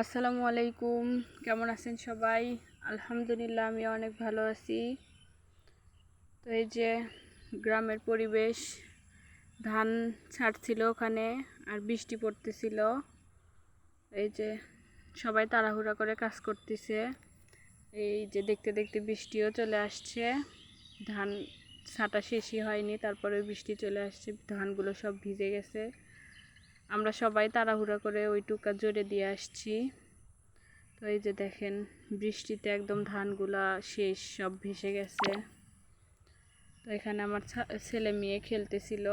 আসসালামু আলাইকুম। কেমন আছেন সবাই? আলহামদুলিল্লাহ আমি অনেক ভালো আছি। তো এই যে গ্রামের পরিবেশ, ধান ছাড়ছিল ওখানে আর বৃষ্টি পড়তেছিল। এই যে সবাই তাড়াহুড়া করে কাজ করতেছে। এই যে দেখতে দেখতে বৃষ্টিও চলে আসছে। ধান ছাটা শেষই হয়নি তারপরে বৃষ্টি চলে আসছে, ধানগুলো সব ভিজে গেছে। আমরা সবাই তাড়াহুড়া করে ওই টুকা জোরে দিয়ে আসছি। তো এই যে দেখেন, বৃষ্টিতে একদম ধানগুলা শেষ, সব ভেসে গেছে। তো এখানে আমার ছেলে মেয়ে খেলতেছিল।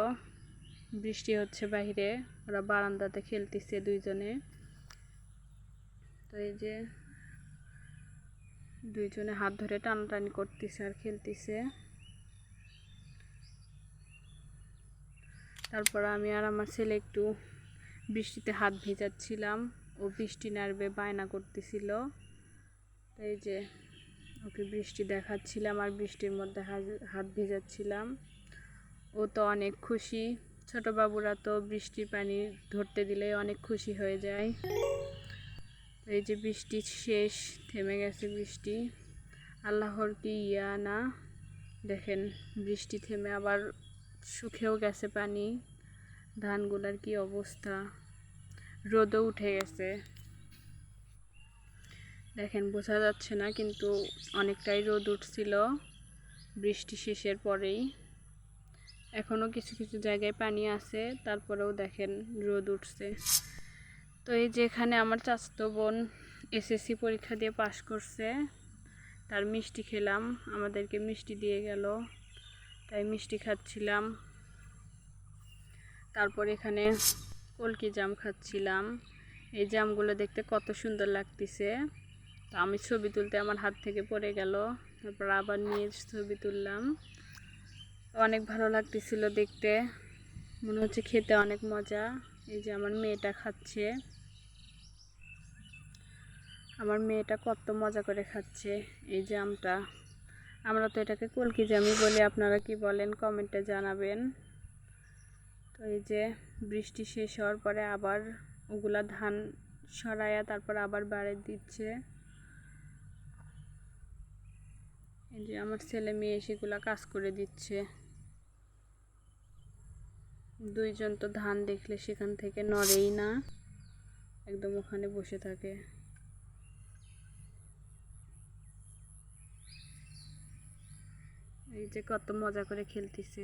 বৃষ্টি হচ্ছে বাইরে, ওরা বারান্দাতে খেলতেছে দুইজনে। তো এই যে দুইজনে হাত ধরে টানাটানি করতেছে আর খেলতেছে। তারপর আমি আর আমার ছেলে একটু বৃষ্টিতে হাত ভেজাচ্ছিলাম ও বৃষ্টি নাড়বে বায়না করতেছিল। তাই যে ওকে বৃষ্টি দেখাচ্ছিলাম আর বৃষ্টির মধ্যে হাত ভেজাচ্ছিলাম। ও তো অনেক খুশি। ছোট বাবুরা তো বৃষ্টির পানি ধরতে দিলে অনেক খুশি হয়ে যায়। এই যে বৃষ্টি শেষ, থেমে গেছে বৃষ্টি। আল্লাহর কি ইয়া না? দেখেন, বৃষ্টি থেমে আবার শুকেও গেছে পানি। ধানগুলার কি অবস্থা? রোদও উঠে গেছে। দেখেন, বোঝা যাচ্ছে না, কিন্তু অনেকটাই রোদ উঠছিল বৃষ্টি শেষের পরেই। এখনও কিছু কিছু জায়গায় পানি আছে, তারপরেও দেখেন রোদ উঠছে। তো এই যেখানে আমার চাচাতো বোন এসএসসি পরীক্ষা দিয়ে পাশ করছে। তার মিষ্টি খেলাম, আমাদেরকে মিষ্টি দিয়ে গেল। তাই মিষ্টি খাচ্ছিলাম। তারপর এখানে কলকি জাম খাচ্ছিলাম। এই জামগুলো দেখতে কত সুন্দর লাগতেছে। তো আমি ছবি তুলতে আমার হাত থেকে পড়ে গেল। তারপর আবার নিয়ে ছবি তুললাম। অনেক ভালো লাগতেছিল দেখতে। মনে হচ্ছে খেতে অনেক মজা। এই যে আমার মেয়েটা খাচ্ছে। আমার মেয়েটা কত মজা করে খাচ্ছে এই জামটা। আমরা তো এটাকে কলকি জামি বলি। আপনারা কি বলেন? কমেন্টে জানাবেন। তো এই যে বৃষ্টি শেষ হওয়ার পরে আবার ওগুলা ধান সরাইয়া তারপর আবার বাড়ি দিচ্ছে। এই যে আমার ছেলে মেয়ে সেগুলা কাজ করে দিচ্ছে। দুইজন তো ধান দেখলে সেখান থেকে নড়েই না, একদম ওখানে বসে থাকে। এই যে কত মজা করে খেলতেছে।